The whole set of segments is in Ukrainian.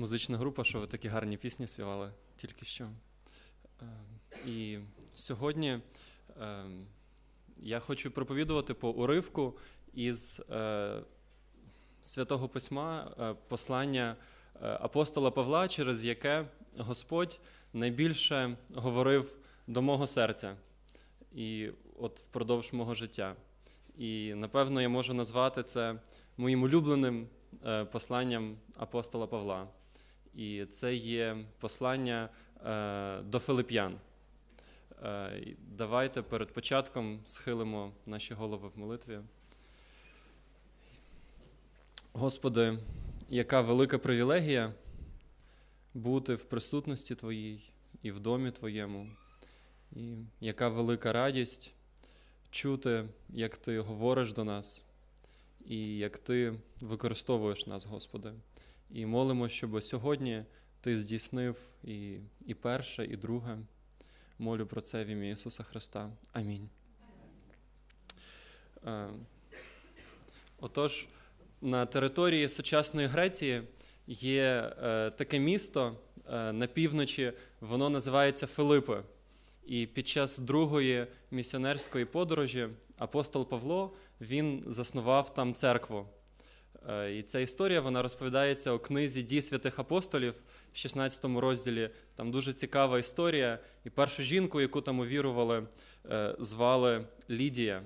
музична група, що ви такі гарні пісні співали тільки що. Е, і сьогодні е, я хочу проповідувати по уривку із е, святого письма послання апостола Павла, через яке Господь найбільше говорив до мого серця і от впродовж мого життя. І напевно я можу назвати це моїм улюбленим посланням апостола Павла. І це є послання е, до Филип'ян. Е, давайте перед початком схилимо наші голови в молитві. Господи, яка велика привілегія бути в присутності Твоїй і в домі Твоєму, і яка велика радість чути, як Ти говориш до нас, і як Ти використовуєш нас, Господи. І молимо, щоб сьогодні ти здійснив і і перше, і друге. Молю про це в ім'я Ісуса Христа. Амінь. Е, отож, на території сучасної Греції є е, таке місто е, на півночі, воно називається Филипи. І під час другої місіонерської подорожі апостол Павло він заснував там церкву. Е, і ця історія вона розповідається у книзі Дій святих апостолів, в 16 розділі. Там дуже цікава історія. І першу жінку, яку там увірували, е, звали Лідія.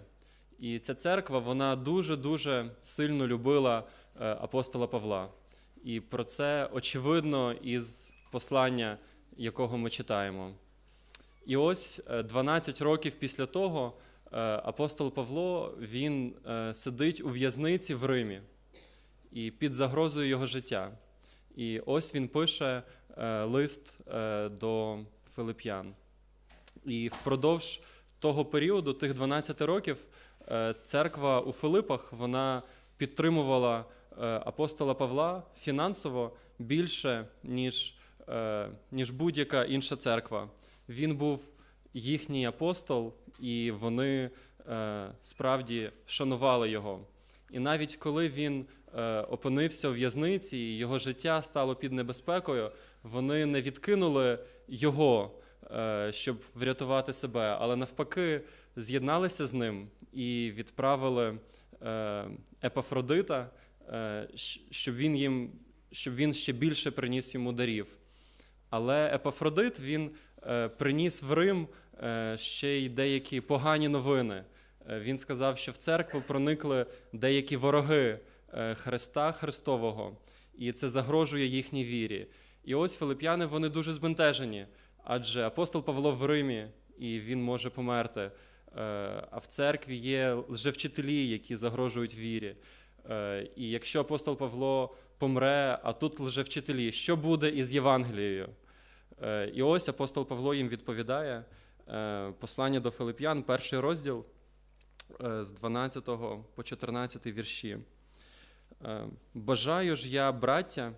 І ця церква вона дуже-дуже сильно любила е, апостола Павла. І про це очевидно із послання, якого ми читаємо. І ось 12 років після того апостол Павло він сидить у в'язниці в Римі і під загрозою його життя. І ось він пише е, лист е, до Филип'ян. І впродовж того періоду, тих 12 років, е, церква у Филипах вона підтримувала апостола Павла фінансово більше, ніж, ніж будь-яка інша церква. Він був їхній апостол, і вони справді шанували його. І навіть коли він опинився в в'язниці, і його життя стало під небезпекою, вони не відкинули його, е, щоб врятувати себе, але навпаки з'єдналися з ним і відправили е, Епафродита, щоб він їм, щоб він ще більше приніс йому дарів. Але Епафродит він приніс в Рим ще й деякі погані новини. Він сказав, що в церкву проникли деякі вороги. Е, Христа Христового, і це загрожує їхній вірі. І ось филип'яни вони дуже збентежені, адже апостол Павло в Римі, і він може померти. Е, а в церкві є лжевчителі, які загрожують вірі. Е, і якщо апостол Павло помре, а тут лжевчителі, що буде із Євангелією? І ось апостол Павло їм відповідає послання до Филип'ян, перший розділ з 12 по 14 вірші. Е, бажаю ж я, браття,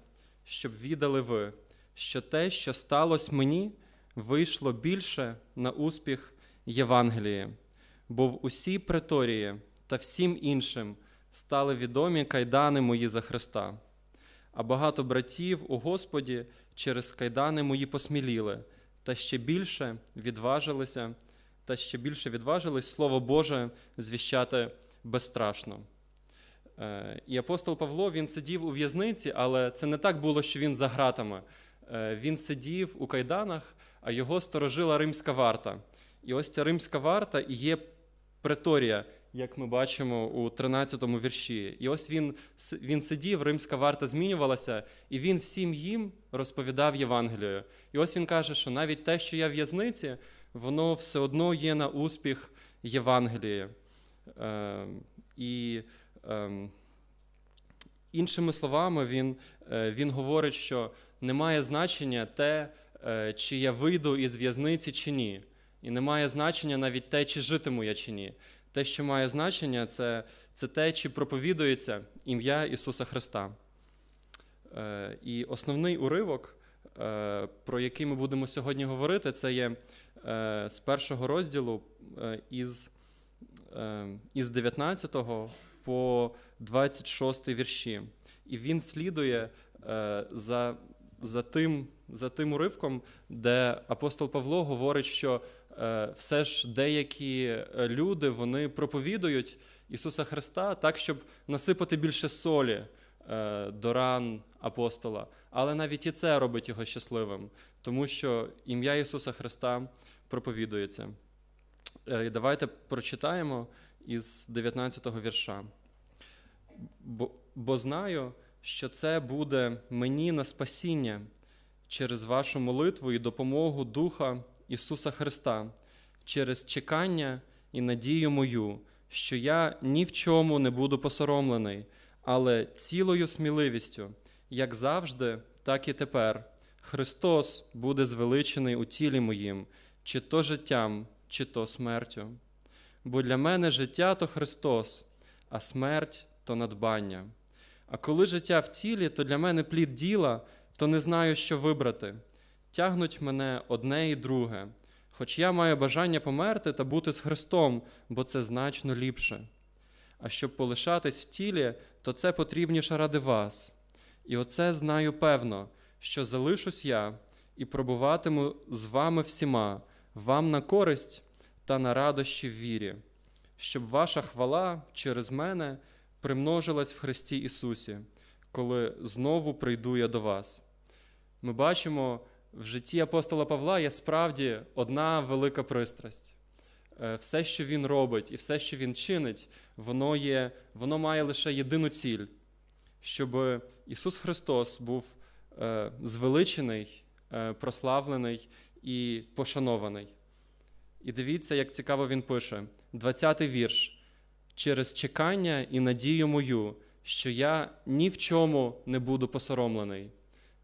щоб віддали ви, що те, що сталося мені, вийшло більше на успіх Євангелії, бо в усій преторії та всім іншим стали відомі кайдани мої за Христа. А багато братів у Господі через кайдани мої посміліли, та ще більше відважилися, та ще більше відважились Слово Боже звіщати безстрашно. Е, і апостол Павло він сидів у в'язниці, але це не так було, що він за гратами. Е, він сидів у кайданах, а його сторожила римська варта. І ось ця римська варта і є преторія, як ми бачимо у 13-му вірші. І ось він він сидів, римська варта змінювалася, і він всім їм розповідав Євангелію. І ось він каже, що навіть те, що я в в'язниці, воно все одно є на успіх Євангелії. Е, і іншими словами, він, е, він говорить, що не має значення те, е, чи я вийду із в'язниці чи ні. І не має значення навіть те, чи житиму я чи ні. Те, що має значення, це це те, чи проповідується ім'я Ісуса Христа. Е, і основний уривок, про який ми будемо сьогодні говорити, це є з першого розділу із із 19 по 26 вірші. І він слідує е, за за тим, за тим уривком, де апостол Павло говорить, що е, все ж деякі е, люди вони проповідують Ісуса Христа так, щоб насипати більше солі до ран апостола. Але навіть і це робить його щасливим, тому що ім'я Ісуса Христа проповідується. Е, давайте прочитаємо із 19 го вірша. Бо, бо знаю, що це буде мені на спасіння через вашу молитву і допомогу Духа Ісуса Христа, через чекання і надію мою, що я ні в чому не буду посоромлений, але цілою сміливістю, як завжди, так і тепер, Христос буде звеличений у тілі моїм, чи то життям, чи то смертю. Бо для мене життя то Христос, а смерть то надбання. А коли життя в тілі, то для мене плід діла, то не знаю, що вибрати. Тягнуть мене одне і друге, хоч я маю бажання померти та бути з Христом, бо це значно ліпше. А щоб полишатись в тілі, то це потрібніше ради вас. І оце знаю певно, що залишусь я і пробуватиму з вами всіма, вам на користь та на радощі в вірі, щоб ваша хвала через мене примножилась в Христі Ісусі, коли знову прийду я до вас. Ми бачимо, в житті апостола Павла є справді одна велика пристрасть. Е, все, що він робить, і все, що він чинить, воно є, воно має лише єдину ціль, щоб Ісус Христос був е, звеличений, е, прославлений і пошанований. І дивіться, як цікаво він пише: 20-й вірш. Через чекання і надію мою, що я ні в чому не буду посоромлений.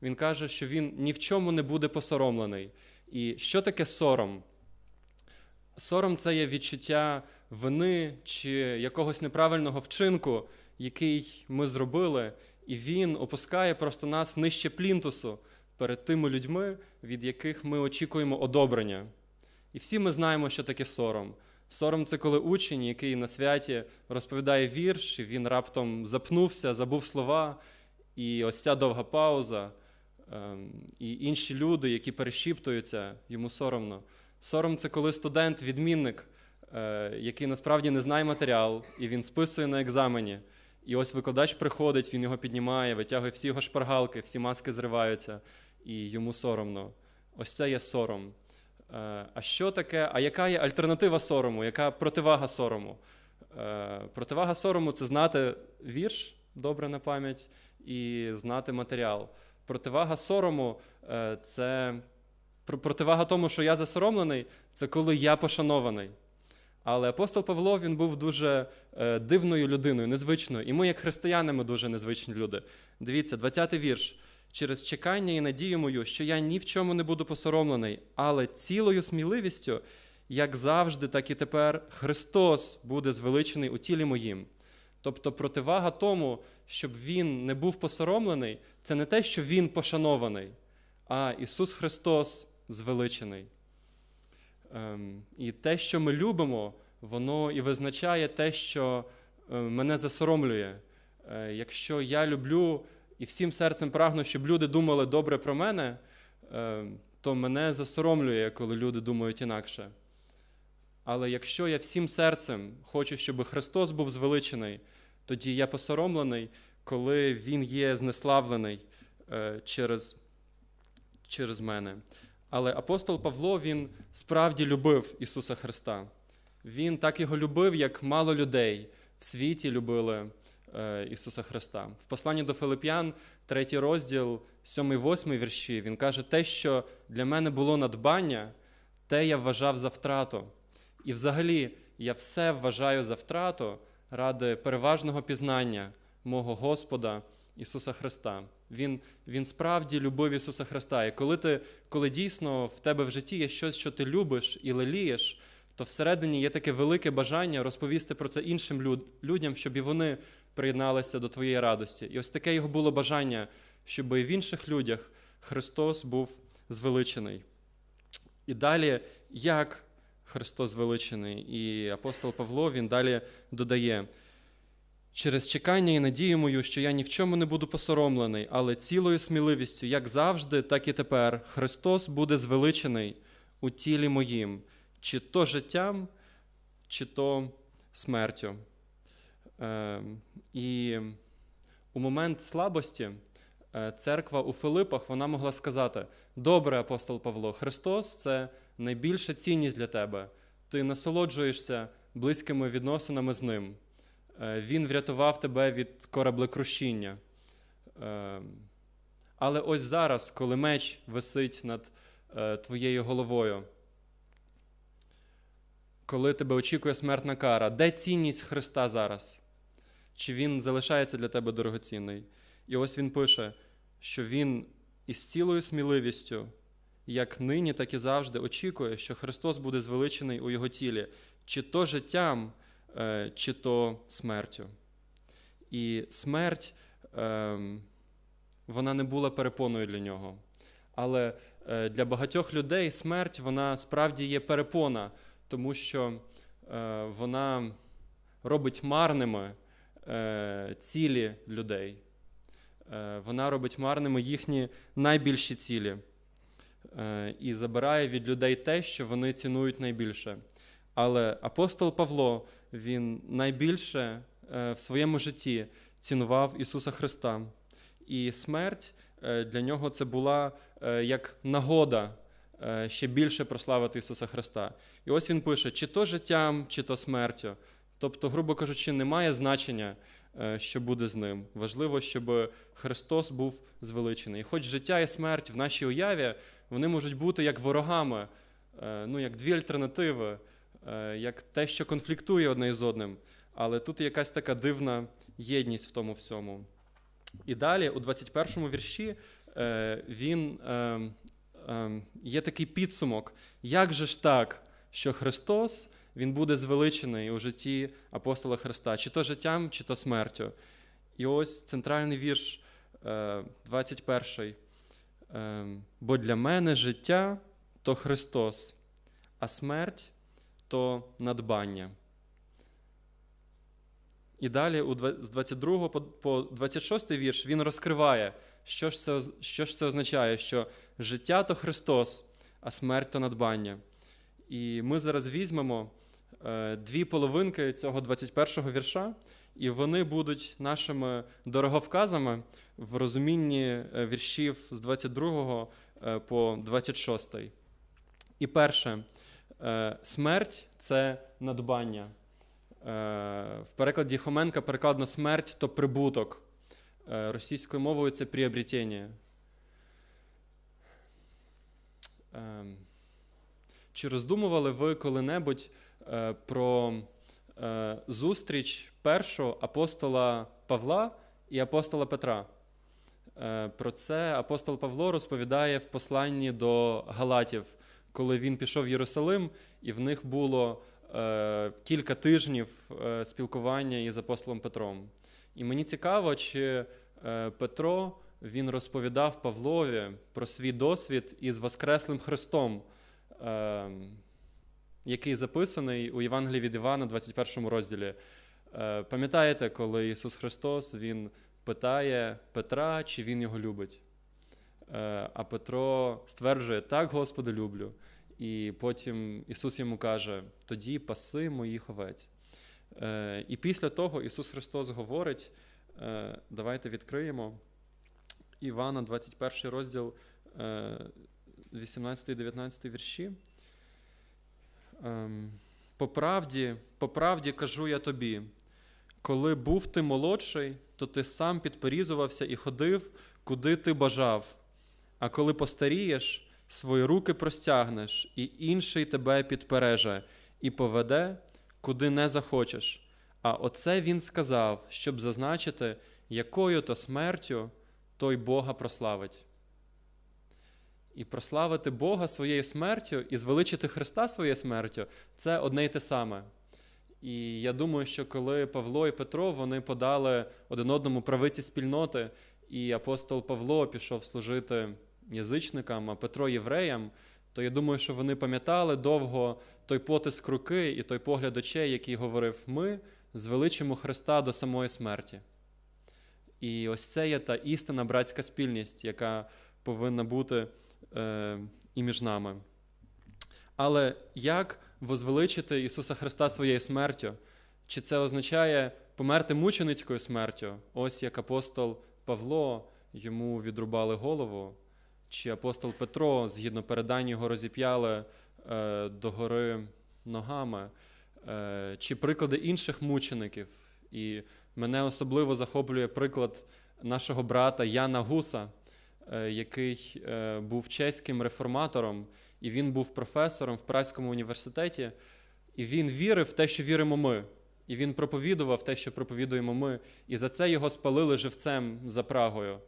Він каже, що він ні в чому не буде посоромлений. І що таке сором? Сором це є відчуття вини чи якогось неправильного вчинку, який ми зробили, і він опускає просто нас нижче плінтусу перед тими людьми, від яких ми очікуємо одобрення. І всі ми знаємо, що таке сором. Сором це коли учень, який на святі розповідає вірш, він раптом запнувся, забув слова, і ось ця довга пауза, ем, і інші люди, які перешіптуються, йому соромно. Сором це коли студент-відмінник, е, який насправді не знає матеріал, і він списує на екзамені. І ось викладач приходить, він його піднімає, витягує всі його шпаргалки, всі маски зриваються, і йому соромно. Ось це є сором. Е, а що таке? А яка є альтернатива сорому? Яка противага сорому? Е, противага сорому це знати вірш добре на пам'ять і знати матеріал. Противага сорому е, це противага тому, що я засоромлений, це коли я пошанований. Але апостол Павло він був дуже дивною людиною, незвичною. І ми, як християни, ми дуже незвичні люди. Дивіться, 20-й вірш через чекання і надію мою, що я ні в чому не буду посоромлений, але цілою сміливістю, як завжди, так і тепер, Христос буде звеличений у тілі моїм. Тобто противага тому, щоб Він не був посоромлений, це не те, що Він пошанований, а Ісус Христос звеличений. Ем, і те, що ми любимо, воно і визначає те, що е, мене засоромлює. Е, якщо я люблю і всім серцем прагну, щоб люди думали добре про мене, е, то мене засоромлює, коли люди думають інакше. Але якщо я всім серцем хочу, щоб Христос був звеличений, тоді я посоромлений, коли Він є знеславлений е, через через мене. Але апостол Павло він справді любив Ісуса Христа. Він так його любив, як мало людей в світі любили Ісуса Христа. В посланні до Филип'ян, третій розділ, 7-8 вірші, він каже: те, що для мене було надбання, те я вважав за втрату. І взагалі я все вважаю за втрату ради переважного пізнання мого Господа Ісуса Христа. Він він справді любив Ісуса Христа. І коли ти, коли дійсно в тебе в житті є щось, що ти любиш і лелієш, то всередині є таке велике бажання розповісти про це іншим люд, людям, щоб і вони приєдналися до твоєї радості. І ось таке його було бажання, щоб і в інших людях Христос був звеличений. І далі, як Христос звеличений, і апостол Павло він далі додає. через чекання і надію мою, що я ні в чому не буду посоромлений, але цілою сміливістю, як завжди, так і тепер, Христос буде звеличений у тілі моїм, чи то життям, чи то смертю. Е, І у момент слабості е, церква у Филипах вона могла сказати: Добре, апостол Павло, Христос це найбільша цінність для тебе. Ти насолоджуєшся близькими відносинами з ним. Е, Він врятував тебе від кораблекрушіння. Е, Але ось зараз, коли меч висить над е, твоєю головою, коли тебе очікує смертна кара, де цінність Христа зараз? Чи Він залишається для тебе дорогоцінний? І ось він пише, що він із цілою сміливістю, як нині, так і завжди, очікує, що Христос буде звеличений у його тілі, чи то життям, е, чи то смертю. І смерть ем, вона не була перепоною для нього. Але е, для багатьох людей смерть вона справді є перепона, тому що е, вона робить марними цілі людей. Вона робить марними їхні найбільші цілі і забирає від людей те, що вони цінують найбільше. Але апостол Павло він найбільше в своєму житті цінував Ісуса Христа. І смерть для нього це була як нагода ще більше прославити Ісуса Христа. І ось він пише: чи то життям, чи то смертю. Тобто, грубо кажучи, немає значення, що буде з ним. Важливо, щоб Христос був звеличений. І хоч життя і смерть в нашій уяві, вони можуть бути як ворогами, ну, як дві альтернативи, як те, що конфліктує одне із одним. Але тут якась така дивна єдність в тому всьому. І далі, у 21 му вірші, він є такий підсумок, як же ж так, що Христос Він буде звеличений у житті апостола Христа, чи то життям, чи то смертю. І ось центральний вірш, 21. Бо для мене життя то Христос, а смерть то надбання. І далі, з 22 по 26 вірш, він розкриває, що ж це що ж це означає, що життя то Христос, а смерть то надбання. І ми зараз візьмемо е, дві половинки цього 21-го вірша, і вони будуть нашими дороговказами в розумінні е, віршів з 22 е, по 26. І перше, смерть це надбання. В перекладі Хоменка перекладно смерть то прибуток. Російською мовою це приобретення. Чи роздумували ви коли-небудь е, про е, зустріч першого апостола Павла і апостола Петра? Е, про це апостол Павло розповідає в посланні до Галатів, коли він пішов в Єрусалим, і в них було кілька тижнів спілкування із апостолом Петром. І мені цікаво, чи Петро він розповідав Павлові про свій досвід із Воскреслим Христом, який записаний у Євангелії від Івана, 21 розділі. Е, пам'ятаєте, коли Ісус Христос Він питає Петра, чи Він його любить? Е, а Петро стверджує, так, Господи, люблю. І потім Ісус йому каже: тоді паси моїх овець. Е, і після того Ісус Христос говорить: давайте відкриємо. Івана, 21 розділ, 18-19 е, вірші. Ем, по правді, по правді кажу я тобі, коли був ти молодший, то ти сам підперізувався і ходив, куди ти бажав. А коли постарієш, свої руки простягнеш, і інший тебе підпереже, і поведе, куди не захочеш. А оце він сказав, щоб зазначити, якою то смертю той Бога прославить. І прославити Бога своєю смертю і звеличити Христа своєю смертю це одне й те саме. І я думаю, що коли Павло і Петро вони подали один одному правиці спільноти, і апостол Павло пішов служити язичникам, а Петро євреям, то я думаю, що вони пам'ятали довго той потиск руки і той погляд очей, який говорив: ми звеличимо Христа до самої смерті. І ось це є та істинна братська спільність, яка повинна бути і між нами. Але як возвеличити Ісуса Христа своєю смертю? Чи це означає померти мученицькою смертю? Ось як апостол Павло йому відрубали голову, чи апостол Петро, згідно передань його розіп'яли е, до гори ногами, е, чи приклади інших мучеників. І мене особливо захоплює приклад нашого брата Яна Гуса, е, який е, був чеським реформатором, і він був професором в Празькому університеті, і він вірив в те, що віримо ми. І він проповідував те, що проповідуємо ми, і за це його спалили живцем за Прагою.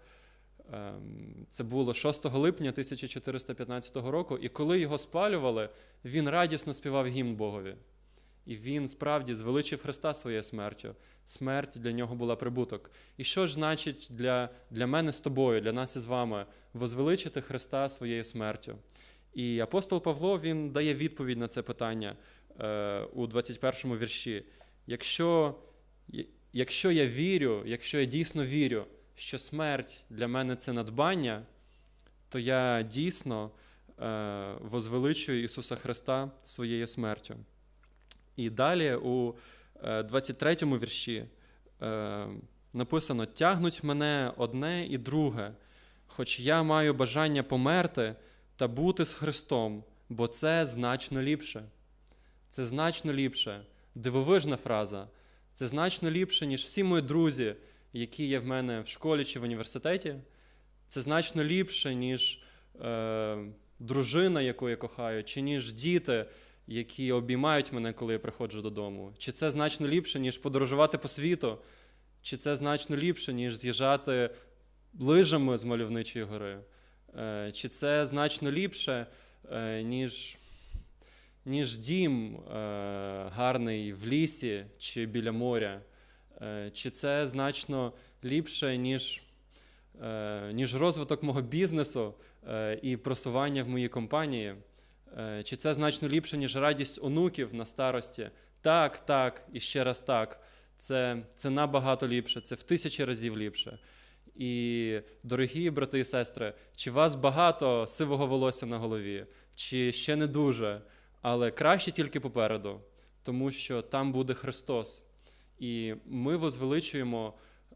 Ем, це було 6 липня 1415 року, і коли його спалювали, він радісно співав гімн Богові. І він справді звеличив Христа своєю смертю. Смерть для нього була прибуток. І що ж значить для для мене з тобою, для нас із вами, возвеличити Христа своєю смертю? І апостол Павло він дає відповідь на це питання е, у 21 вірші. Якщо, Якщо я вірю, якщо я дійсно вірю, що смерть для мене це надбання, то я дійсно е, возвеличую Ісуса Христа своєю смертю. І далі у 23 му вірші е, написано: тягнуть мене одне і друге, хоч я маю бажання померти та бути з Христом, бо це значно ліпше. Це значно ліпше. Дивовижна фраза. Це значно ліпше, ніж всі мої друзі, які є в мене в школі чи в університеті. Це значно ліпше, ніж е, дружина, яку я кохаю, чи ніж діти, які обіймають мене, коли я приходжу додому. Чи це значно ліпше, ніж подорожувати по світу, чи це значно ліпше, ніж з'їжджати лижами з мальовничої гори. Е, чи це значно ліпше, е, ніж ніж дім е, гарний в лісі чи біля моря? Чи це значно ліпше, ніж ніж розвиток мого бізнесу і просування в моїй компанії? Чи це значно ліпше, ніж радість онуків на старості? Так, так, і ще раз так. Це, Це набагато ліпше, це в тисячі разів ліпше. І, дорогі брати і сестри, чи вас багато сивого волосся на голові, чи ще не дуже, але краще тільки попереду, тому що там буде Христос. І ми возвеличуємо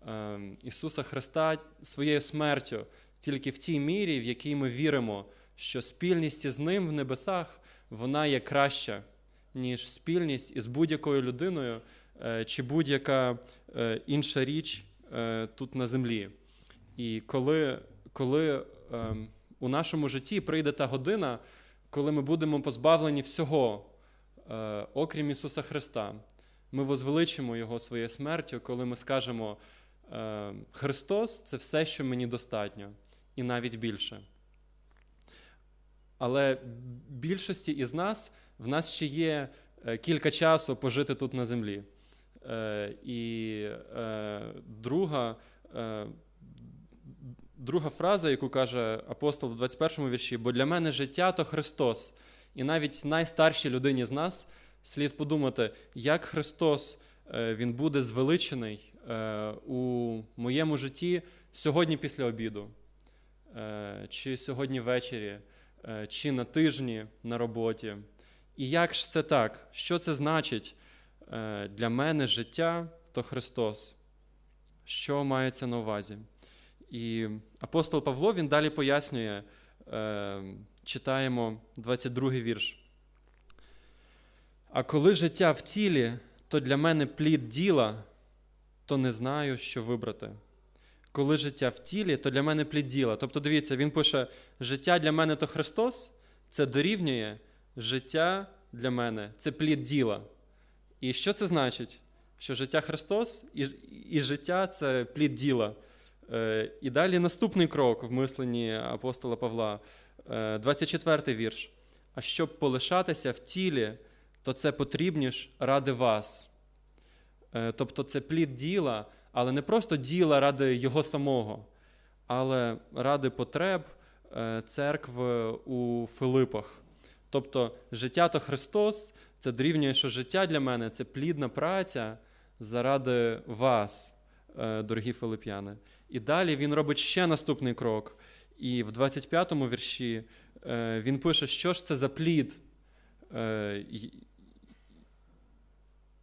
е, Ісуса Христа своєю смертю тільки в тій мірі, в якій ми віримо, що спільність із Ним в небесах вона є краща, ніж спільність із будь-якою людиною е, чи будь-яка е, інша річ е, тут на землі. І коли коли е, у нашому житті прийде та година, коли ми будемо позбавлені всього, окрім Ісуса Христа, ми возвеличимо Його своєю смертю, коли ми скажемо: е, Христос це все, що мені достатньо, і навіть більше. Але більшості із нас в нас ще є е, кілька часу пожити тут на землі. Е, і е, друга. Друга фраза, яку каже апостол в 21 му вірші, бо для мене життя то Христос. І навіть найстаршій людині з нас слід подумати, як Христос Він буде звеличений у моєму житті сьогодні після обіду, чи сьогодні ввечері, чи на тижні на роботі. І як ж це так? Що це значить для мене життя то Христос? Що мається на увазі? І апостол Павло він далі пояснює, е, читаємо 22 вірш. А коли життя в тілі, то для мене плід діла, то не знаю, що вибрати. Коли життя в тілі, то для мене плід діла. Тобто, дивіться, він пише: життя для мене то Христос, це дорівнює життя для мене це плід діла. І що це значить? Що життя Христос і, і життя це плід діла. Е, і далі наступний крок в мисленні апостола Павла, 24 е, вірш. А щоб полишатися в тілі, то це потрібніш ради вас. Е, тобто це плід діла, але не просто діла ради його самого, але ради потреб церкви у Филипах. Тобто життя то Христос, це дорівнює, що життя для мене це плідна праця заради вас, е, дорогі филип'яни. І далі він робить ще наступний крок. І в 25-му вірші е, він пише, що ж це за плід.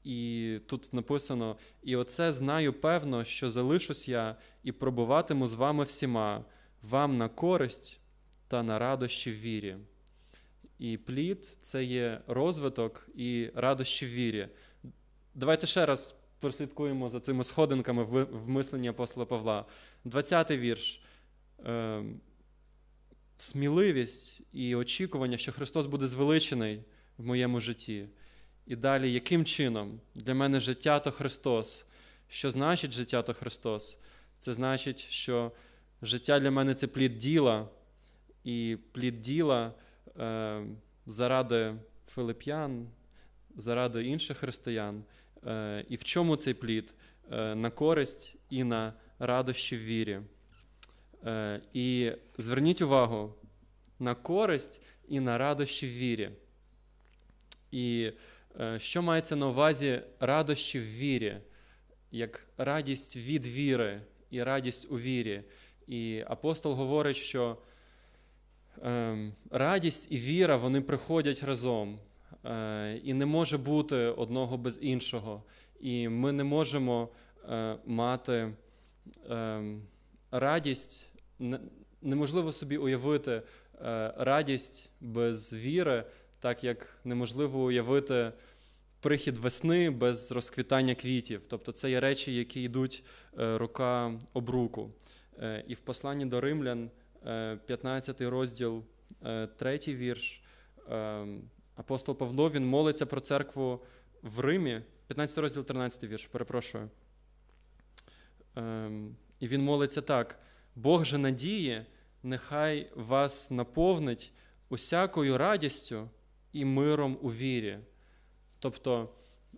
І- тут написано: і оце знаю певно, що залишусь я і пробуватиму з вами всіма, вам на користь та на радощі в вірі. І плід це є розвиток і радощі в вірі. Давайте ще раз прослідкуємо за цими сходинками в мисленні апостола Павла. 20-й вірш. Е, сміливість і очікування, що Христос буде звеличений в моєму житті. І далі, яким чином? Для мене життя то Христос. Що значить життя то Христос? Це значить, що життя для мене це плід діла, і плід діла е, заради филип'ян, заради інших християн. Е, і в чому цей плід? Е, на користь і на радощі в вірі. Е, і зверніть увагу на користь і на радощі в вірі. І що мається на увазі радощі в вірі, як радість від віри і радість у вірі. І апостол говорить, що е, радість і віра вони приходять разом. Е, і не може бути одного без іншого. І ми не можемо е, мати е, радість, не- неможливо собі уявити е, радість без віри, так як неможливо уявити прихід весни без розквітання квітів. Тобто це є речі, які йдуть е, рука об руку. Е, І в посланні до римлян, е, 15 розділ, 3 вірш, е, апостол Павло він молиться про церкву в Римі, 15 розділ, 13 вірш, перепрошую. Ем, І він молиться так: Бог же надії, нехай вас наповнить усякою радістю і миром у вірі. Тобто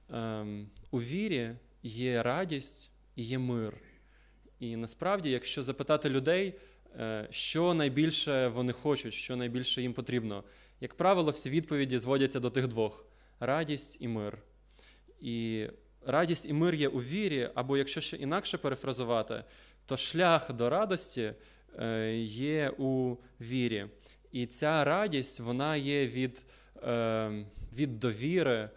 ем, у вірі є радість і є мир. І насправді, якщо запитати людей, е, що найбільше вони хочуть, що найбільше їм потрібно, як правило, всі відповіді зводяться до тих двох: радість і мир. І радість і мир є у вірі, або якщо ще інакше перефразувати, то шлях до радості е, є у вірі. І ця радість вона є від, від довіри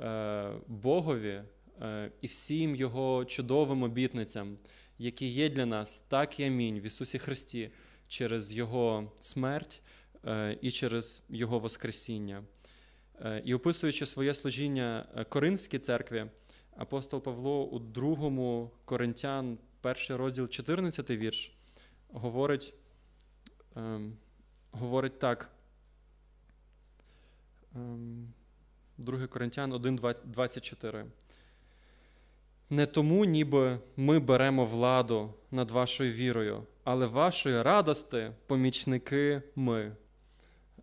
е, Богові е, і всім Його чудовим обітницям, які є для нас, так і амінь в Ісусі Христі через Його смерть е, і через Його Воскресіння. І описуючи своє служіння Коринфській церкві, апостол Павло у другому Коринтян, перший розділ, 14 вірш, говорить, ем, говорить так. Ем, 2 Коринтян 1,24. Не тому, ніби ми беремо владу над вашою вірою, але вашої радости помічники ми.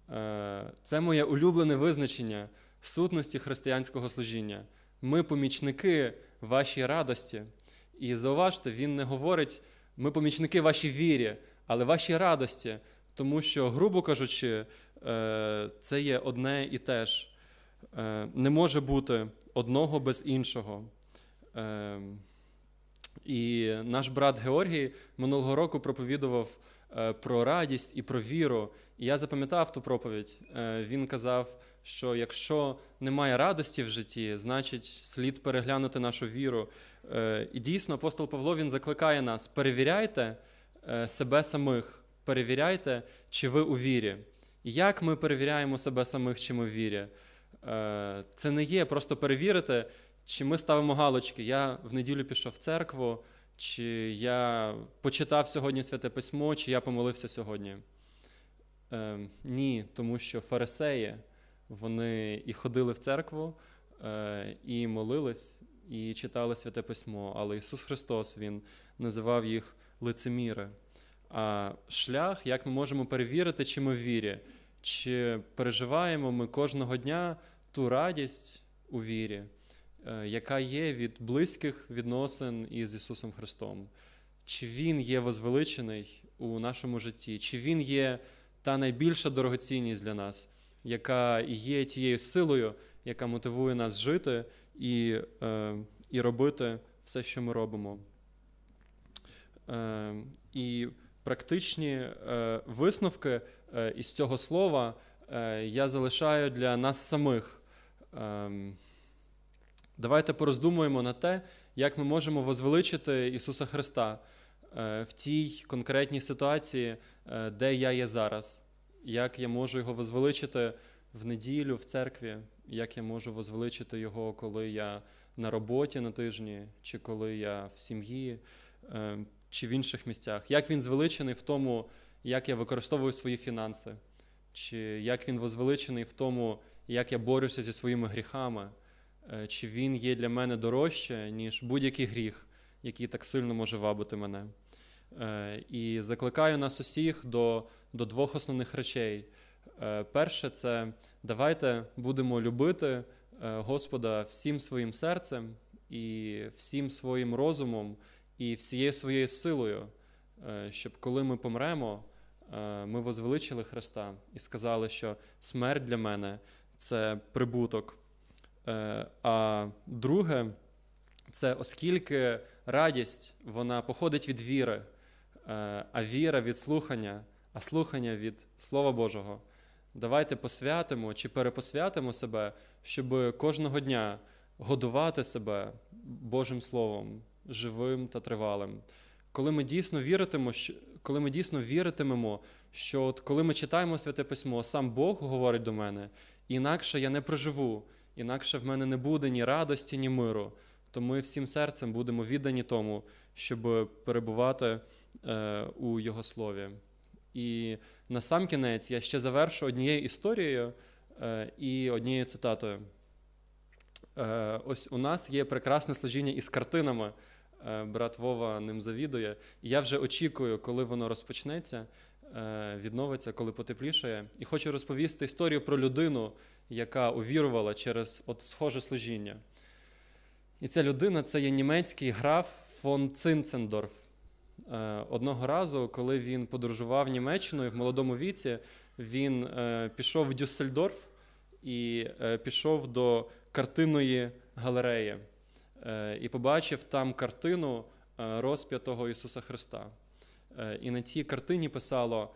Е, Це моє улюблене визначення сутності християнського служіння. Ми помічники вашій радості. І зауважте, він не говорить, ми помічники вашій вірі, але вашій радості, тому що, грубо кажучи, це є одне і те ж. Е, Не може бути одного без іншого. Е, І наш брат Георгій минулого року проповідував е, про радість і про віру. І я запам'ятав ту проповідь. Е, Він казав, що якщо немає радості в житті, значить слід переглянути нашу віру. Е, І дійсно, апостол Павло він закликає нас: перевіряйте е, себе самих, перевіряйте, чи ви у вірі. Як ми перевіряємо себе самих, чи ми в вірі? Е, Це не є просто перевірити, чи ми ставимо галочки. Я в неділю пішов в церкву, чи я почитав сьогодні святе письмо, чи я помолився сьогодні. Е, Ні, тому що фарисеї вони і ходили в церкву, е, і молились, і читали святе письмо. Але Ісус Христос Він називав їх лицеміри. Шлях, як ми можемо перевірити, чи ми в вірі, чи переживаємо ми кожного дня ту радість у вірі, е, яка є від близьких відносин із Ісусом Христом. Чи Він є возвеличений у нашому житті, чи Він є та найбільша дорогоцінність для нас, яка є тією силою, яка мотивує нас жити і е, і робити все, що ми робимо. Е, І практичні е, висновки е, із цього слова е, я залишаю для нас самих. Е, Давайте пороздумуємо на те, як ми можемо возвеличити Ісуса Христа в тій конкретній ситуації, де я є зараз, як я можу його возвеличити в неділю, в церкві, як я можу возвеличити його, коли я на роботі на тижні, чи коли я в сім'ї, е, чи в інших місцях, як він звеличений в тому, як я використовую свої фінанси, чи як він возвеличений в тому, як я борюся зі своїми гріхами. Е, чи він є для мене дорожче, ніж будь-який гріх, який так сильно може вабити мене. Е, і закликаю нас усіх до, до двох основних речей. Е, перше, це давайте будемо любити Господа всім своїм серцем і всім своїм розумом і всією своєю силою, щоб коли ми помремо, ми возвеличили Христа і сказали, що смерть для мене це прибуток. Е, а друге, це оскільки радість вона походить від віри, е, а віра від слухання, а слухання від Слова Божого. Давайте посвятимо чи перепосвятимо себе, щоб кожного дня годувати себе Божим Словом, живим та тривалим. Коли ми дійсно віритимо, коли ми дійсно віритимемо, що от коли ми читаємо Святе Письмо, сам Бог говорить до мене, інакше я не проживу інакше в мене не буде ні радості, ні миру. То ми всім серцем будемо віддані тому, щоб перебувати е, у Його слові. І на сам кінець я ще завершу однією історією е, і однією цитатою. Е, ось у нас є прекрасне служіння із картинами. Е, брат Вова ним завідує. І я вже очікую, коли воно розпочнеться, е, відновиться, коли потеплішає. І хочу розповісти історію про людину, яка увірувала через от схоже служіння. І ця людина це є німецький граф фон Цинцендорф. Е, одного разу, коли він подорожував Німеччиною в молодому віці, він пішов в Дюссельдорф і пішов до картинної галереї і побачив там картину розп'ятого Ісуса Христа. І на цій картині писало: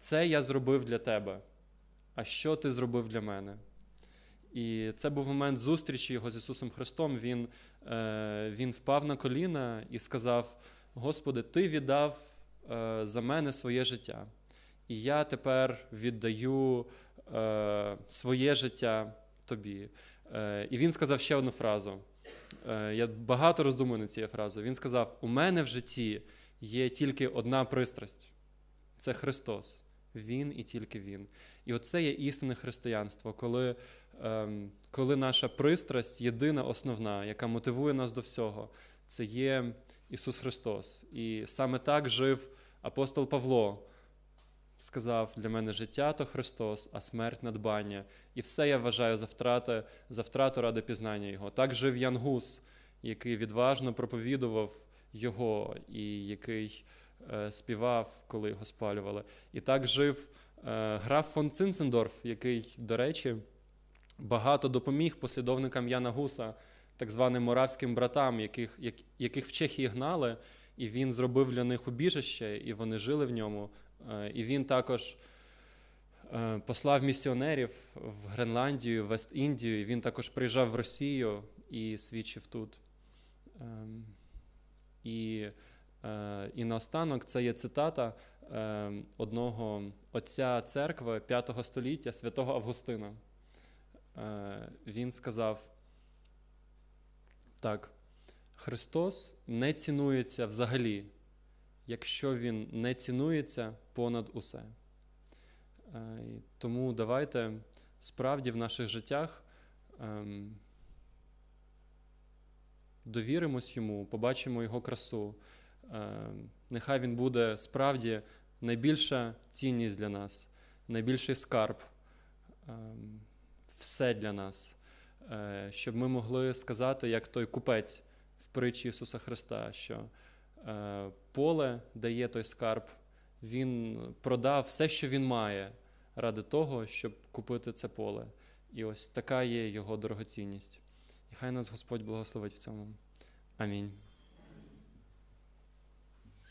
Це я зробив для тебе а що ти зробив для мене? І це був момент зустрічі його з Ісусом Христом. Він е, він впав на коліна і сказав: Господи, Ти віддав е, за мене своє життя, і я тепер віддаю е, своє життя тобі. І він сказав ще одну фразу. Я багато роздумую над цією фразою. Він сказав: У мене в житті є тільки одна пристрасть це Христос. Він і тільки Він. І оце є істинне християнство, коли ем, коли наша пристрасть єдина основна, яка мотивує нас до всього, це є Ісус Христос. І саме так жив апостол Павло. Сказав, для мене життя то Христос, а смерть надбання. І все я вважаю за втрати, за втрату ради пізнання Його. Так жив Ян Гус, який відважно проповідував Його, і який е, співав, коли його спалювали. І так жив Е, граф фон Цинцендорф, який, до речі, багато допоміг послідовникам Яна Гуса, так званим моравським братам, яких яких в Чехії гнали, і він зробив для них убіжище, і вони жили в ньому. Е, і він також е, послав місіонерів в Гренландію, в Вест-Індію. і Він також приїжджав в Росію і свідчив тут. Ем, і і наостанок це є цитата Ем, одного отця церкви 5 століття святого Августина. Е, він сказав так, Христос не цінується взагалі, якщо Він не цінується понад усе. Е, тому давайте справді в наших життях ем, довіримось йому, побачимо його красу. Ем, нехай він буде справді найбільша цінність для нас, найбільший скарб, ем, все для нас, е, щоб ми могли сказати, як той купець в притчі Ісуса Христа, що е, поле дає той скарб, Він продав все, що він має, ради того, щоб купити це поле. І ось така є його дорогоцінність. І хай нас Господь благословить в цьому. Амінь.